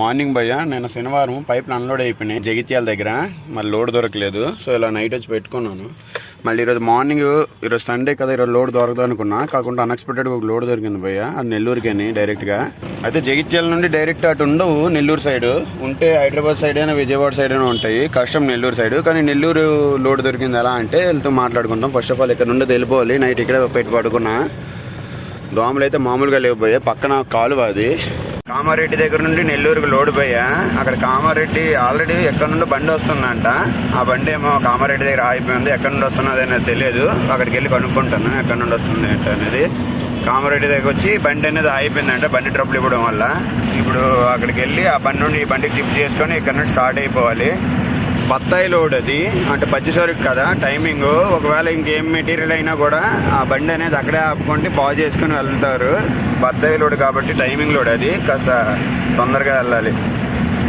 Morning భయ్య నేను శనివారం పైపులు అన్లోడ్ అయిపోయినాయి జగిత్యాల దగ్గర. మళ్ళీ లోడ్ దొరకలేదు. సో ఇలా నైట్ వచ్చి పెట్టుకున్నాను. మళ్ళీ ఈరోజు మార్నింగ్ ఈరోజు సండే కదా ఈరోజు లోడ్ దొరకదు అనుకున్నా. కాకుండా అన్ఎక్స్పెక్టెడ్గా ఒక లోడ్ దొరికింది భయ్య అది నెల్లూరుకని డైరెక్ట్గా అయితే జగిత్యాల నుండి డైరెక్ట్ అటు ఉండవు నెల్లూరు సైడ్ ఉంటే హైదరాబాద్ సైడ్ అయినా విజయవాడ సైడ్ అయినా ఉంటాయి. కష్టం నెల్లూరు సైడ్ కానీ నెల్లూరు లోడ్ దొరికింది ఎలా అంటే వెళ్తూ మాట్లాడుకుంటాం ఫస్ట్ ఆఫ్ ఆల్ ఇక్కడ నుండి వెళ్ళిపోవాలి. నైట్ ఇక్కడ పెట్టి పడుకున్నా దోమలు అయితే మామూలుగా లేకపోయాయి పక్కన కాలువ అది. కామారెడ్డి దగ్గర నుండి నెల్లూరుకు లోడ్ పోయా. అక్కడ కామారెడ్డి ఆల్రెడీ ఎక్కడ నుండి బండి వస్తుందంట. ఆ బండి ఏమో కామారెడ్డి దగ్గర ఆగిపోయింది. ఎక్కడ నుండి వస్తున్నది అనేది తెలియదు. అక్కడికి వెళ్ళి కనుక్కుంటాను. ఎక్కడ నుండి వస్తుంది ఏంటి అనేది. కామారెడ్డి దగ్గర వచ్చి బండి అనేది ఆగిపోయిందంట. బండి ట్రబుల్ ఇవ్వడం వల్ల. ఇప్పుడు అక్కడికి వెళ్ళి ఆ బండి నుండి ఈ బండికి షిఫ్ట్ చేసుకొని ఇక్కడ నుండి స్టార్ట్ అయిపోవాలి. బత్తాయి లోడ్ అది. అంటే పచ్చిసరికి కదా టైమింగ్ ఒకవేళ ఇంకేం మెటీరియల్ అయినా కూడా ఆ బండి అనేది అక్కడే ఆపుకుంటే బాగు చేసుకుని వెళ్తారు. బత్తాయి లోడ్ కాబట్టి టైమింగ్ లోడ్ అది. కాస్త తొందరగా వెళ్ళాలి.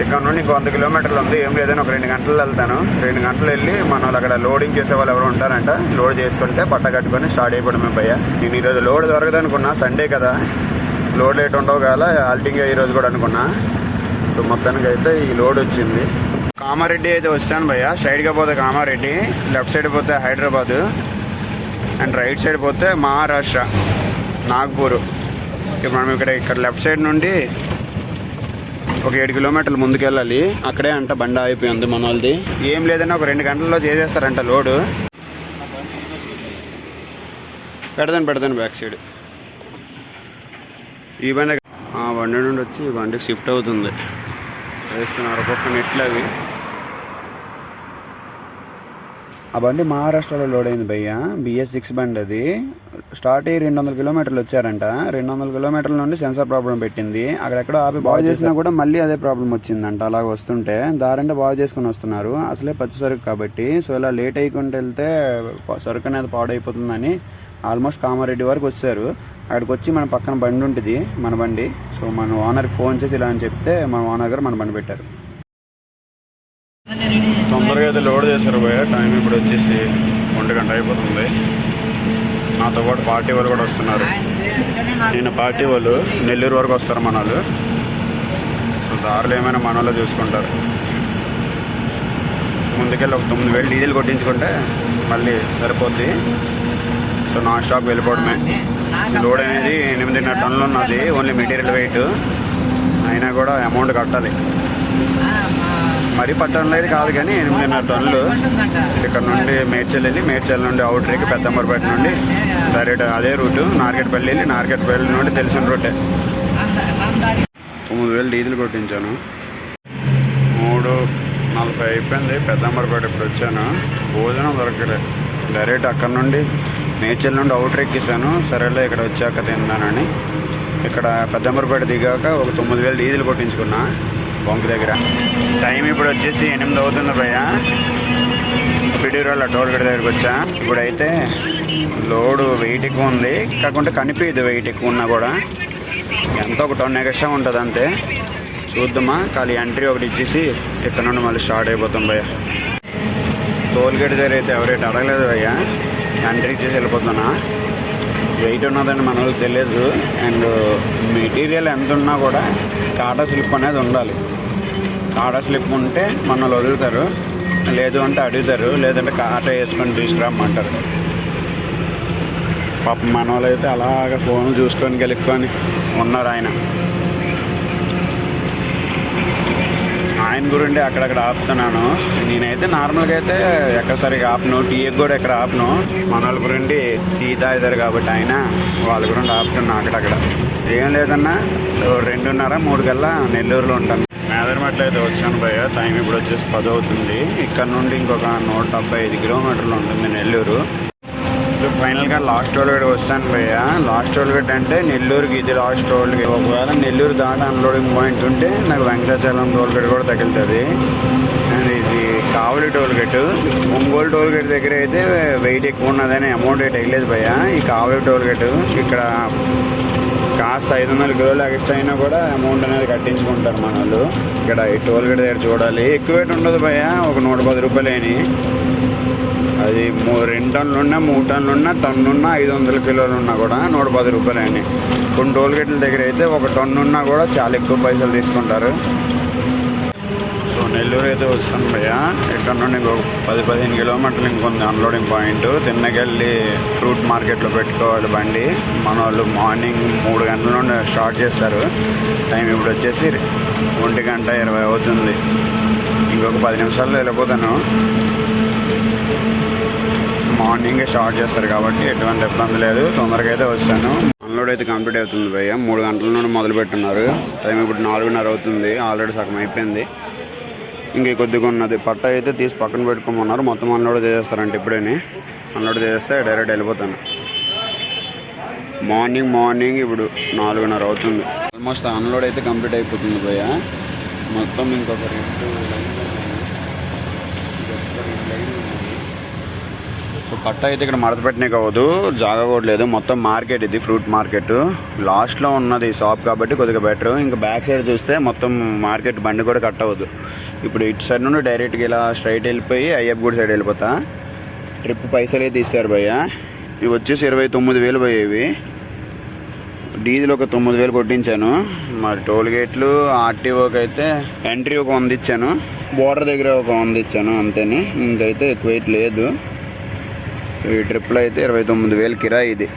ఇక్కడ నుండి ఇంకో వంద కిలోమీటర్లు ఉంది. ఏం లేదని ఒక రెండు గంటలు వెళ్తాను. రెండు గంటలు వెళ్ళి మన అక్కడ లోడింగ్ చేసే వాళ్ళు ఎవరు ఉంటారంట. లోడ్ చేసుకుంటే పట్ట కట్టుకొని స్టార్ట్ అయిపోవడమే భయ్య. నేను ఈరోజు లోడ్ దొరకదు అనుకున్నా. సండే కదా. లోడ్ లేట్ ఉండవు కదా. ఆల్టింగ్ ఈరోజు కూడా అనుకున్నా. సో మొత్తానికి అయితే ఈ లోడ్ వచ్చింది. కామారెడ్డి అయితే వచ్చాను భయ్య. స్ట్రైట్గా పోతే కామారెడ్డి లెఫ్ట్ సైడ్ పోతే హైదరాబాద్ అండ్ రైట్ సైడ్ పోతే మహారాష్ట్ర నాగ్పూర్. ఇప్పుడు మనం ఇక్కడ ఇక్కడ లెఫ్ట్ సైడ్ నుండి ఒక ఏడు కిలోమీటర్లు ముందుకెళ్ళాలి. అక్కడే అంట బండ అయిపోయింది మన వాళ్ళది ఏం లేదన్నా ఒక రెండు గంటల్లో చేసేస్తారంట లోడు. పెడతాను పెడతాను బ్యాక్ సైడ్ ఈ బండి ఆ బండి నుండి వచ్చి ఈ బండికి షిఫ్ట్ అవుతుంది. వేస్తున్నారు ఒక్కొక్క నెట్లు అవి. ఆ బండి మహారాష్ట్రలో లోడ్ అయింది భయ్య బిఎస్ సిక్స్ బండి అది. స్టార్ట్ అయ్యి రెండు వందల కిలోమీటర్లు వచ్చారంట. రెండు వందల కిలోమీటర్ల నుండి సెన్సార్ ప్రాబ్లం పెట్టింది. అక్కడెక్కడో ఆపి బాగు చేసినా కూడా మళ్ళీ అదే ప్రాబ్లం వచ్చిందంట. అలాగ వస్తుంటే దారంటే బాగు చేసుకుని వస్తున్నారు. అసలే పచ్చి సరుకు కాబట్టి. సో ఇలా లేట్ అయ్యకుండా వెళ్తే సరుకు అనేది పాడైపోతుందని ఆల్మోస్ట్ కామారెడ్డి వరకు వచ్చారు. అక్కడికి వచ్చి మన పక్కన బండి ఉంటుంది మన బండి. సో మన ఓనర్కి ఫోన్ చేసి ఇలా అని చెప్తే మన ఓనర్ గారు మన బండి పెట్టారు. తొందరగా అయితే లోడ్ చేశారు పోయా టైం ఇప్పుడు వచ్చేసి ఒంటి గంట అయిపోతుంది. నాతో పాటు పార్టీ వాళ్ళు కూడా వస్తున్నారు. నేను పార్టీ వాళ్ళు నెల్లూరు వరకు వస్తారు మన వాళ్ళు సో దారులు ఏమైనా మన వాళ్ళు చూసుకుంటారు. ముందుకెళ్ళి ఒక తొమ్మిది వేలు డీజిల్ కొట్టించుకుంటే మళ్ళీ సరిపోద్ది. సో నాన్ స్టాప్ వెళ్ళిపోవడమే. లోడ్ అనేది ఎనిమిదిన్నర టన్నులు ఉన్నది ఓన్లీ మెటీరియల్ వెయిట్. అయినా కూడా అమౌంట్ కట్టాలి. మరీ పట్టణంలో అయితే కాదు కానీ ఎనిమిదిన్నర టన్నులు ఇక్కడ నుండి మేడ్చల్ వెళ్ళి మేడ్చల్ నుండి అవుట్ రేకి పెద్దంబరపేట నుండి డైరెక్ట్ అదే రూటు నార్కెట్పల్లి వెళ్ళి నార్కెట్పల్లి నుండి తెలిసిన రూటే. తొమ్మిది వేలు డీజిల్ కొట్టించాను. మూడు నలభై అయిపోయింది. పెద్దంబరపేట ఇప్పుడు వచ్చాను. భోజనం దొరకలేదు డైరెక్ట్ అక్కడ నుండి మేడ్చల్ నుండి అవుట్ ఎక్కిసాను సరేలే ఇక్కడ వచ్చాక తిన్నానని ఇక్కడ పెద్దంబరపేట దిగాక ఒక తొమ్మిది వేలు డీజిల్ కొట్టించుకున్నా. బొంక్ దగ్గర. టైం ఇప్పుడు వచ్చేసి ఎనిమిది అవుతుంది భయ్య. పిడిరోళ్ళ టోల్ గేట్ దగ్గరికి వచ్చా. ఇప్పుడైతే లోడు వెయిట్ ఎక్కువ ఉంది. కాకుండా కనిపించదు వెయిట్ ఎక్కువ ఉన్నా కూడా. ఎంత ఒక టన్ ఎక్స్ట్రా ఉంటుంది అంతే. చూద్దామా. ఖాళీ ఎంట్రీ ఒకటి ఇచ్చేసి ఇక్కడ నుండి మళ్ళీ స్టార్ట్ అయిపోతాం భయ్య. టోల్ గేట్ దగ్గర అయితే ఎవరైతే అడగలేదు భయ్య ఎంట్రీ ఇచ్చేసి వెళ్ళిపోతున్నా. వెయిట్ ఉన్నదని మన తెలియదు. అండ్ మెటీరియల్ ఎంత ఉన్నా కూడా టాటా స్లిప్ అనేది ఉండాలి. ఆడ స్లిప్ ఉంటే మనల్ని వదులుతారు. లేదు అంటే అడుగుతారు. లేదంటే కాటా వేసుకొని తీసుకురమ్మంటారు. పాపం మన వాళ్ళు అయితే అలాగ ఫోన్ చూసుకొని గెలుక్కొని ఉన్నారు ఆయన. ఆయన గురించి అక్కడక్కడ ఆపుతున్నాను. నేనైతే నార్మల్గా అయితే ఎక్కడ సరిగా ఆపను. టీకి కూడా ఎక్కడ ఆపను. మన వాళ్ళ గురించి టీ తాగుతారు కాబట్టి ఆయన వాళ్ళ గురించి ఆపుతున్నా అక్కడక్కడ. ఏం లేదన్నా రెండున్నర మూడు కల్లా నెల్లూరులో ఉంటాను. మేదరమెట్లు అయితే వచ్చాను భయ్య. టైం ఇప్పుడు వచ్చేసి పది అవుతుంది. ఇక్కడ నుండి ఇంకొక నూట డెబ్బై ఐదు కిలోమీటర్లు ఉంటుంది నెల్లూరు. ఇప్పుడు ఫైనల్గా లాస్ట్ టోల్ గేట్ వస్తాను భయ్య. లాస్ట్ టోల్ గేట్ అంటే నెల్లూరుకి ఇది లాస్ట్ టోల్ గేట్ ఒకవేళ నెల్లూరు దాట అన్లోడింగ్ పాయింట్ ఉంటే నాకు వెంకటాచలం టోల్ గేట్ కూడా తగులుతుంది. అండ్ ఇది Kavali toll gate Ongole toll gate దగ్గర అయితే వెయిట్ ఎక్కువ ఉన్నదని అమౌంట్ అయితే తగ్గలేదు భయ్య. ఈ కావలి టోల్ గేట్ ఇక్కడ కాస్త ఐదు వందల కిలోలు ఎక్స్ట్రా అయినా కూడా అమౌంట్ అనేది కట్టించుకుంటారు మన వాళ్ళు ఇక్కడ ఈ టోల్ గేట్ దగ్గర చూడాలి. ఎక్కువ ఉండదు భయ ఒక నూట పది రూపాయలు అయినాయి. అది మూ రెండు టన్నులు ఉన్నా మూడు టన్నులు ఉన్నా టన్ను ఉన్నా ఐదు వందల కిలోలు ఉన్నా కూడా నూట పది రూపాయలు అయినాయి. కొన్ని టోల్ గేట్ల దగ్గర అయితే ఒక టన్ను ఉన్నా కూడా చాలా ఎక్కువ పైసలు తీసుకుంటారు. నెల్లూరు అయితే వస్తాం భయ్య. ఇక్కడ నుండి ఇంకో పది పదిహేను కిలోమీటర్లు ఇంకొంది అన్లోడింగ్ పాయింట్ తిన్నకెళ్ళి ఫ్రూట్ మార్కెట్లో పెట్టుకోవాలి బండి. మన వాళ్ళు మార్నింగ్ మూడు గంటల నుండి స్టార్ట్ చేస్తారు. టైం ఇప్పుడు వచ్చేసి ఒంటి గంట ఇరవై అవుతుంది. ఇంకొక పది నిమిషాల్లో వెళ్ళిపోతాను. మార్నింగ్ స్టార్ట్ చేస్తారు కాబట్టి ఎటువంటి ఇబ్బంది లేదు. తొందరగా అయితే వచ్చాను అన్లోడ్ అయితే కంప్లీట్ అవుతుంది భయ్య. మూడు గంటల నుండి మొదలు పెట్టున్నారు టైం ఇప్పుడు నాలుగున్నర అవుతుంది. ఆల్రెడీ సగం అయిపోయింది. ఇంకా కొద్దిగా ఉన్నది. పట్ట అయితే తీసి పక్కన పెట్టుకోమన్నారు. మొత్తం అన్లోడ్ చేసేస్తారంట ఇప్పుడేని. అన్లోడ్ చేస్తే డైరెక్ట్ వెళ్ళిపోతాను. మార్నింగ్ మార్నింగ్ ఇప్పుడు నాలుగున్నర అవుతుంది. ఆల్మోస్ట్ అన్లోడ్ అయితే కంప్లీట్ అయిపోతుంది భయ్య. మొత్తం ఇంకొక రెండు లైన్లు ఉన్నాయి. ఇంకొక రెండు లైన్లు ఉన్నాయి. సో పట్ట అయితే ఇక్కడ మడత పెట్టినాక కావద్దు. జాగా కూడా లేదు. మొత్తం మార్కెట్ ఇది ఫ్రూట్ మార్కెట్. లాస్ట్లో ఉన్నది షాప్ కాబట్టి కొద్దిగా బెటర్. ఇంకా బ్యాక్ సైడ్ చూస్తే మొత్తం మార్కెట్ బండి కూడా కట్ అవ్వదు ఇప్పుడు ఇటు సైడ్ నుండి డైరెక్ట్గా ఇలా స్ట్రైట్ వెళ్ళిపోయి అయ్యప్ప గుడి సైడ్ వెళ్ళిపోతా. ట్రిప్ పైసలు అయితే ఇస్తారు భయ్య. ఇవి వచ్చేసి ఇరవై తొమ్మిది వేలు పోయేవి డీజిల్ ఒక తొమ్మిది వేలు కొట్టించాను. మరి టోల్ గేట్లు ఆర్టీఓకి అయితే ఎంట్రీ ఒక వంద ఇచ్చాను. బోర్డర్ దగ్గర ఒక వంద ఇచ్చాను అంతేని. ఇంకైతే ఎక్కువ లేదు. సో ఈ ట్రిప్లో అయితే ఇరవై తొమ్మిది వేలు కిరాయి ఇది.